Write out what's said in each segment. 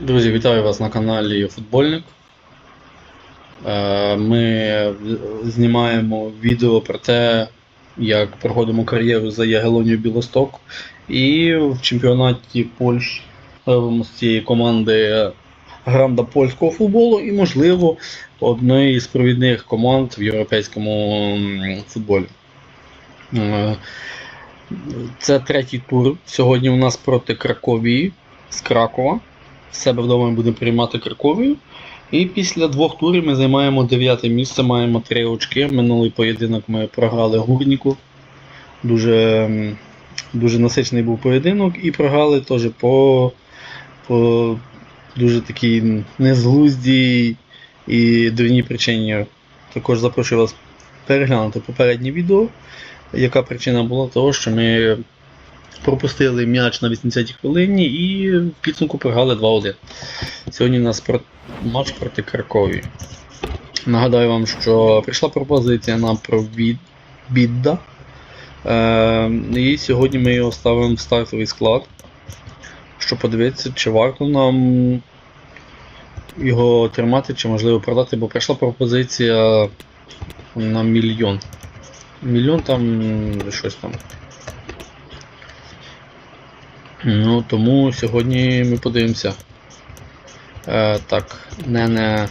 Друзі, вітаю вас на каналі Футбольник. Е, Ми знімаємо відео про те, як проходимо кар'єру за Ягелонію Білосток. І в чемпіонаті Польщі робимо з цієї команди гранда польського футболу і, можливо, одної з провідних команд в європейському футболі. Е, Це третій тур. Сьогодні у нас проти Краковії з Кракова. Себе вдома ми будемо приймати Краковію. І після двох турів ми займаємо дев'яте місце, маємо три очки. Минулий поєдинок ми програли Гурніку. Дуже, дуже насичений був поєдинок і програли теж по, по дуже такій незглуздій і дурній причині. Також запрошую вас переглянути попереднє відео. Яка причина була того, що ми пропустили м'яч на 80-й хвилині і в підсумку програли 2-1. Сьогодні у нас про... матч проти Кракові. Нагадаю вам, що прийшла пропозиція на Бідда. Е, і сьогодні ми його ставимо в стартовий склад, щоб подивитися, чи варто нам його тримати, чи можливо продати, бо прийшла пропозиція на мільйон. Мільйон там щось там. Ну, тому сьогодні ми подивимося. Е, так, не не.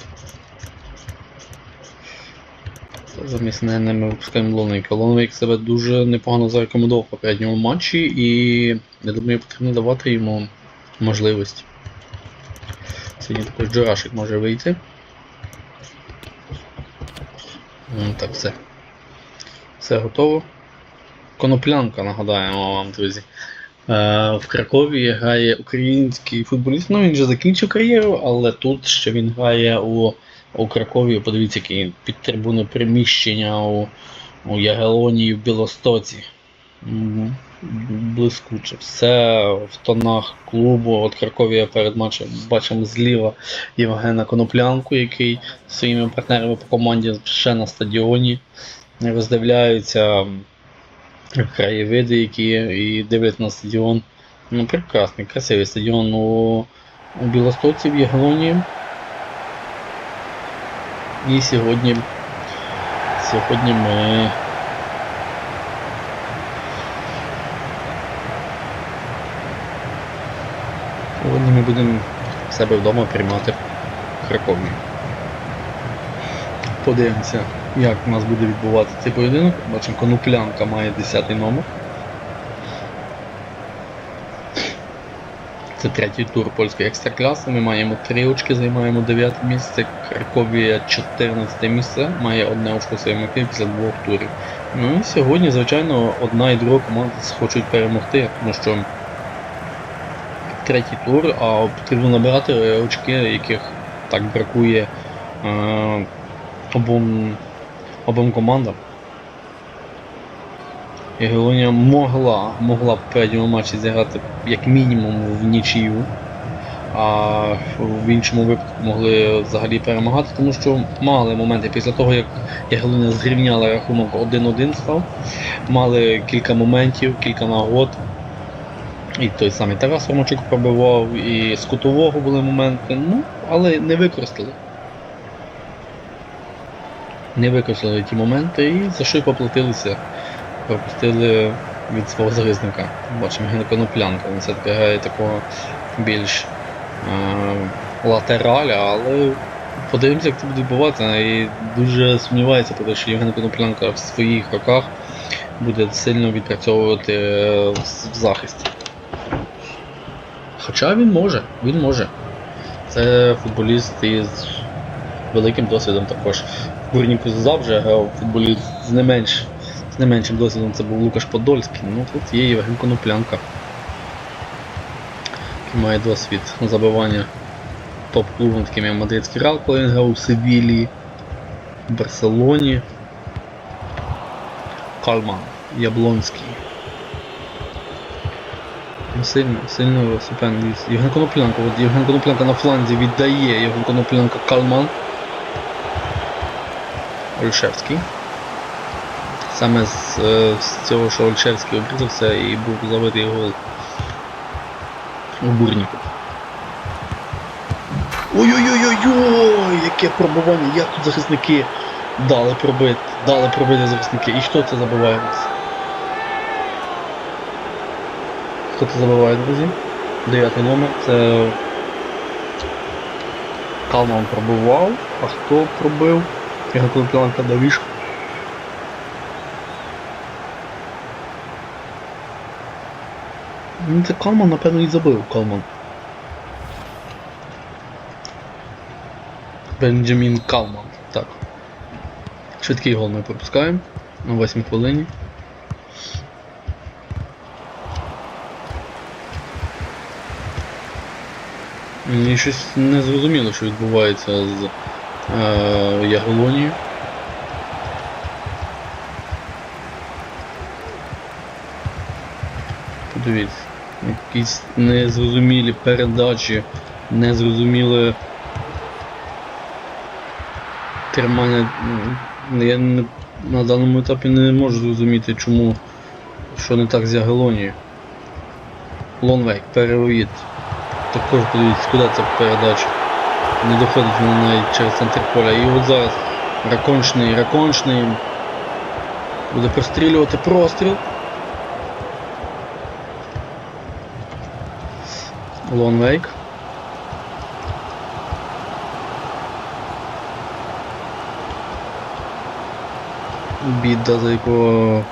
Замість не не ми випускаємо Лоновика. Лоновик себе дуже непогано зарекомендував в попередньому матчі і я думаю, потрібно давати йому можливість. Сьогодні також Джурашик може вийти. Так, все. Все готово. Коноплянка, нагадаємо вам, друзі. Е, В Кракові грає український футболіст. Ну він вже закінчив кар'єру, але тут ще він грає у, у Кракові. Подивіться, які під трибуни приміщення у, у Ягелонії в Білостоці. Блискуче. Все в тонах клубу. От Краковія перед матчем бачимо зліва Євгена Коноплянку, який своїми партнерами по команді ще на стадіоні роздивляються краєвиди, які і дивляться на стадіон. Ну, прекрасний, красивий стадіон у, у Білостоці в Ягелоні. І сьогодні, сьогодні ми Сьогодні ми будемо в себе вдома приймати Краковію. Подивимося, як у нас буде відбуватися цей поєдинок. Бачимо, коноплянка має 10 номер. Це третій тур польської екстракляси. Ми маємо 3 очки, займаємо 9 місце. Краковія 14 місце, має одне очко своєму після двох турів. Ну і сьогодні, звичайно, одна і друга команда хочуть перемогти, тому що третій тур, а потрібно набирати очки, яких так бракує е, обом, обом командам. Ягелонія могла, могла в передньому матчі зіграти як мінімум в нічию, а в іншому випадку могли взагалі перемагати, тому що мали моменти після того, як Ягелонія зрівняла рахунок 1-1 став, мали кілька моментів, кілька нагод. І той самий Тарас Ромачук пробивав, і з кутового були моменти, ну, але не використали. Не використали ті моменти і за що й поплатилися. Пропустили від свого захисника. Бачимо Ген Коноплянка, він все-таки грає такого більш е- латераля, але подивимося, як це буде відбуватися. І дуже сумнівається, те, що Євген Коноплянка в своїх роках буде сильно відпрацьовувати е, в захисті. Хоча він може, він може. Це футболіст із великим досвідом також. В Бурніку завжди грав футболіст з не менш, з не меншим досвідом це був Лукаш Подольський. Ну тут є Євген Коноплянка. Який має досвід забивання топ-клубом, таким як Мадридський Реал, коли він грав у Севілії, Барселоні. Кальман, Яблонський. Ну, Сильно, сильно суперник. Євген Коноплянка. От Євген Коноплянка на фланзі віддає Євген Коноплянка Калман. Ольшевський. Саме з, з цього, що Ольшевський обрізався і був забитий гол у Бурніку. Ой-ой-ой-ой-ой! Яке пробування, як тут захисники дали пробити, дали пробити захисники. І хто це забиває нас? Хто це забиває, друзі? Дев'ятий номер, це Калман пробивав, а хто пробив? Ігор Колопіленко Давішко. Ну це Калман, напевно, і забив Калман. Бенджамін Калман. Так. Швидкий гол ми пропускаємо на 8 хвилині. Мені щось не зрозуміло, що відбувається з е, Ягелонією. Подивіться, якісь незрозумілі передачі, незрозуміле тримання. Я не, на даному етапі не можу зрозуміти, чому що не так з Ягелонією. Лонвейк, перевід. Також подивіться, куди ця передача. Не доходить вона навіть через центр поля. І от зараз ракончний, ракончний. Буде прострілювати простріл. Лонвейк. Біда, за якого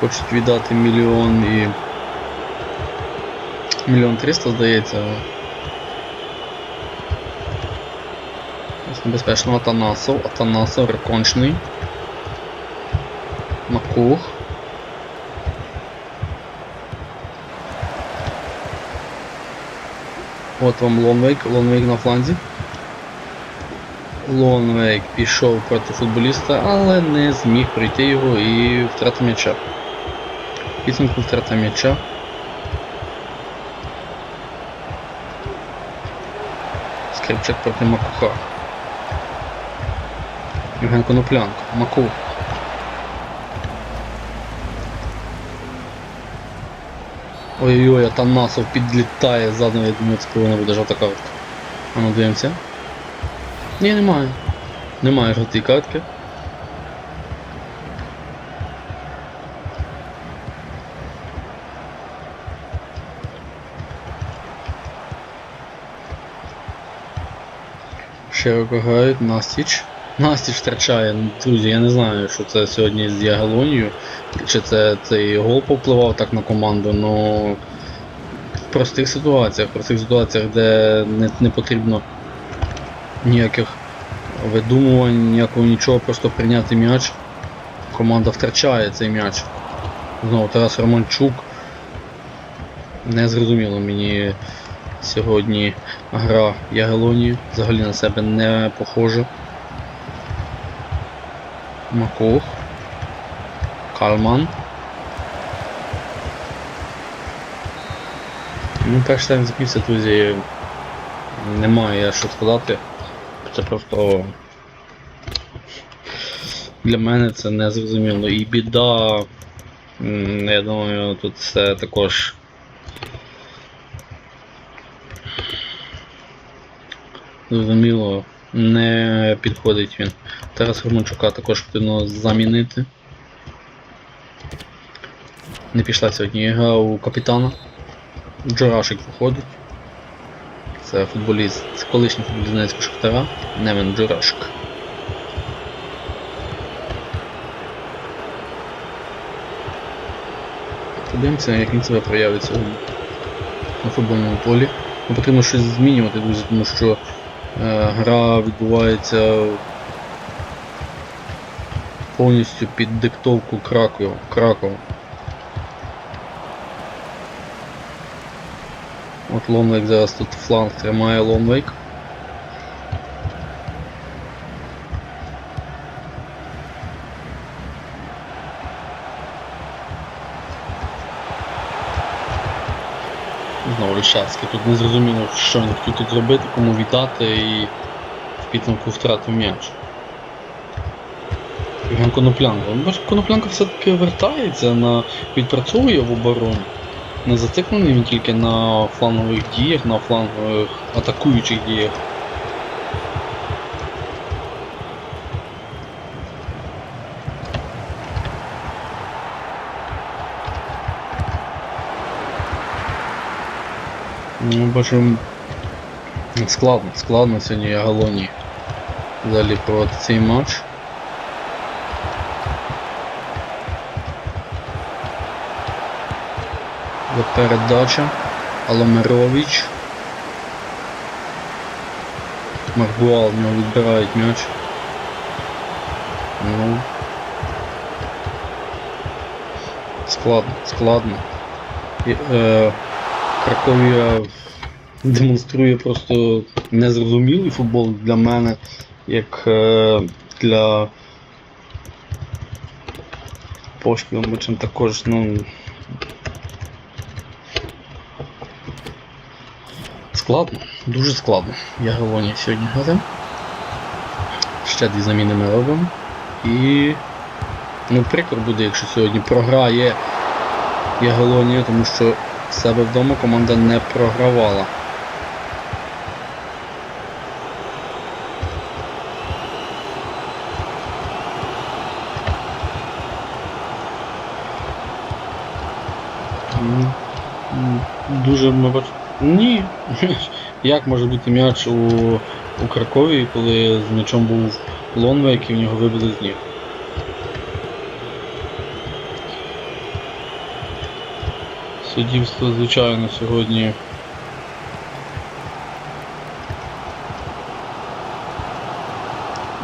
хочуть віддати мільйон і. Мільйон триста, здається. Ось Небезпечно Атанасов, Атанасов, Рекончний. Макух. От вам Лонвейк, Лонвейк на фланзі. Лонвейк пішов проти футболіста, але не зміг пройти його і втрата м'яча. Підсумку втрата м'яча. Скрипчик проти Макуха. Євген Коноплянко. Макух. Ой-ой-ой, Атанасов підлітає задом, я думаю, це повинна буде жовта картка. А ну дивимося. Ні, немає. Немає жовтої картки. Широко грають, Настіч. Настіч втрачає. Ну, Друзі, я не знаю, що це сьогодні з Ягелонією, чи це цей гол попливав так на команду, но в простих ситуаціях, в простих ситуаціях, де не, не потрібно ніяких видумувань, ніякого нічого, просто прийняти м'яч. Команда втрачає цей м'яч. Знову Тарас Романчук. Не зрозуміло мені сьогодні гра Ягелонії. Взагалі на себе не похожа. Макух. Калман. Ну, перший тайм закінчився, друзі. Немає що сказати. Це просто для мене це не зрозуміло. І біда, я думаю, тут все також. Зрозуміло, не підходить він. Тарас Романчука також потрібно замінити. Не пішла сьогодні гра у капітана. Джорашик виходить. Це футболіст, це колишній футболіст Донецького Шахтара, Немен Джурашик. Подивимося, як він себе проявить сьогодні на футбольному полі. Ну, потрібно щось змінювати, друзі, тому що гра відбувається повністю під диктовку. Кракова. От Лонвейк зараз тут фланг тримає Лонвейк. Знову Лішацький. Тут не зрозуміло, що він хотів тут зробити, кому віддати і в підсумку втратив м'яч. Євген Коноплянко. Ну, Коноплянко все-таки вертається на відпрацьовує в обороні. не зациклений він тільки на флангових діях, на флангових атакуючих діях. Ну, бачу, складно, складно сьогодні Агалоні взагалі проводити цей матч. Передача. Аламирович. Маргуал в нього відбирають м'яч. Ну. Складно, складно. І, е, Краковія демонструє просто незрозумілий футбол для мене, як е, для пошпілом, чим також, ну. Складно, дуже складно. Я Галоні сьогодні грати. Ще дві заміни ми робимо. І. Ну, прикро буде, якщо сьогодні програє Ягелонія, тому що в себе вдома команда не програвала. Дуже. Ні. Як може бути м'яч у, у Кракові, коли з м'ячом був Лонве, який в нього вибили з ніг? Суддівство, звичайно, сьогодні.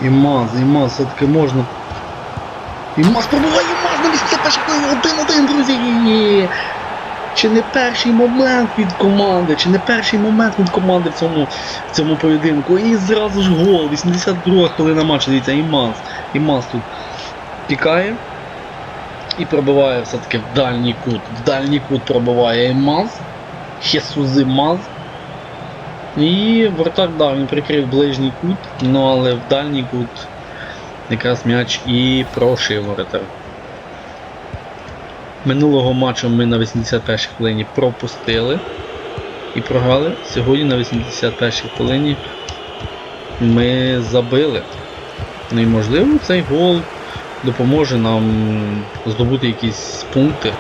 Імаз, Імаз, все-таки можна. Імаз пробуває Імаз на 81 хвилині, один-один, друзі! Чи не перший момент від команди, чи не перший момент від команди в цьому, в цьому поєдинку. І зразу ж гол, 82 хвилина матчу, дивіться, Імаз. Імаз тут пікає. І пробиває все-таки в дальній кут. В дальній кут пробиває Імаз. Хесузи Маз. І вратар, да, він прикрив ближній кут, ну але в дальній кут якраз м'яч і прошив воротар. Минулого матчу ми на 81 хвилині пропустили і програли. Сьогодні на 81 хвилині ми забили. Ну і можливо цей гол допоможе нам здобути якісь пункти.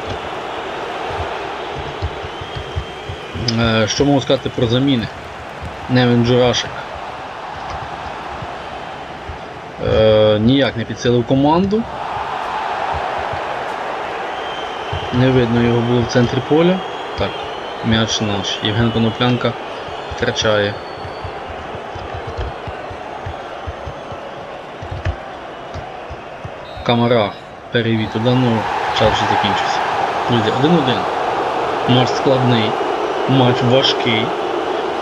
Е, Що можу сказати про заміни? Невін Джурашик. Е, ніяк не підсилив команду. Не видно його було в центрі поля. Так, м'яч наш. Євген Коноплянка втрачає. Камара перевій туди, ну час вже закінчився. Друзі, 1-1. Матч складний, матч важкий.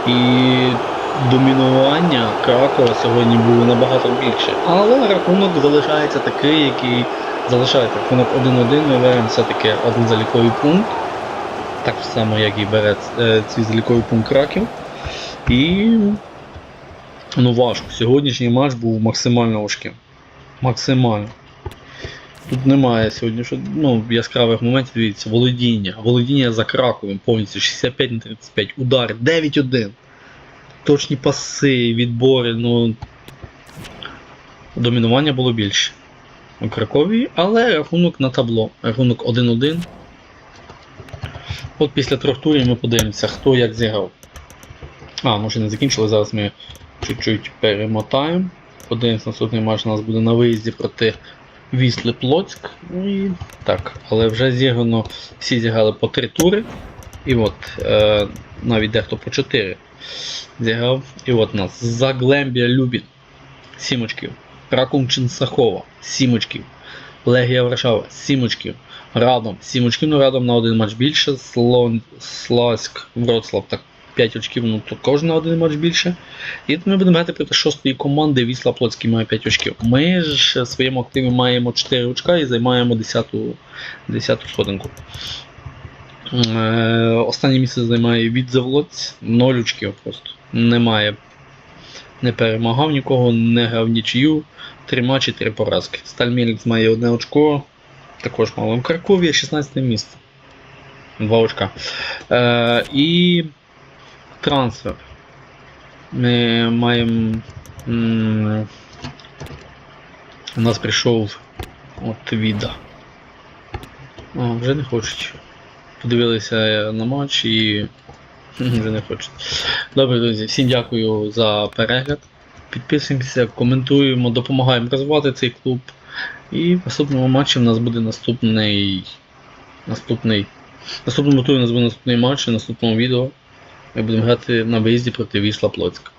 І домінування Кракова сьогодні було набагато більше. Але рахунок залишається такий, який залишається. Рахунок 1-1, ми беремо все-таки один заліковий пункт. Так само, як і бере е, цей заліковий пункт Краків. І ну важко. Сьогоднішній матч був максимально важким. Максимально. Тут немає сьогодні що, ну, яскравих моментів, дивіться, володіння. Володіння за Краковим повністю 65 на 35, удари, 9-1. Точні паси, відбори, ну. Домінування було більше у Кракові, але рахунок на табло. Рахунок 1-1. От після трьох турів ми подивимося, хто як зіграв. А, може не закінчили, зараз ми чуть-чуть перемотаємо. Подивимось, наступний матч у нас буде на виїзді проти Вісли Плоцьк. Ну і так, але вже зіграно, всі зіграли по 3 тури. І от, е, навіть дехто по 4 зіграв. І от нас Заглембія Любін 7 очків. Ракум Чинсахова 7 очків. Легія Варшава 7 очків. Радом 7 очків, ну Радом на один матч більше. Слон, Сласьк, Вроцлав так 5 очків, ну то кожен один матч більше. І ми будемо грати проти шостої команди, Вісла Плоцький має 5 очків. Ми ж в своєму активі маємо 4 очка і займаємо 10-ту 10 сходинку. Е, Останнє місце займає Відзавлоць, 0 очків просто. Немає. Не перемагав нікого, не грав нічию. 3 матчі, 3 поразки. Сталь має одне очко, також мало. В Кракові 16 місце. Два очка. Е, і трансфер. Ми маємо. У нас прийшов от Віда. О, вже не хочуть. Подивилися на матч і вже не хочуть. Добре, друзі, всім дякую за перегляд. Підписуємося, коментуємо, допомагаємо розвивати цей клуб. І в наступному матчі в нас буде наступний. Наступний. Наступному турі у нас буде наступний матч, в наступному відео ми будемо грати на виїзді проти Вісла Плоцька.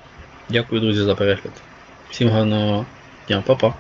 Дякую, друзі, за перегляд. Всім гарного дня, па-па.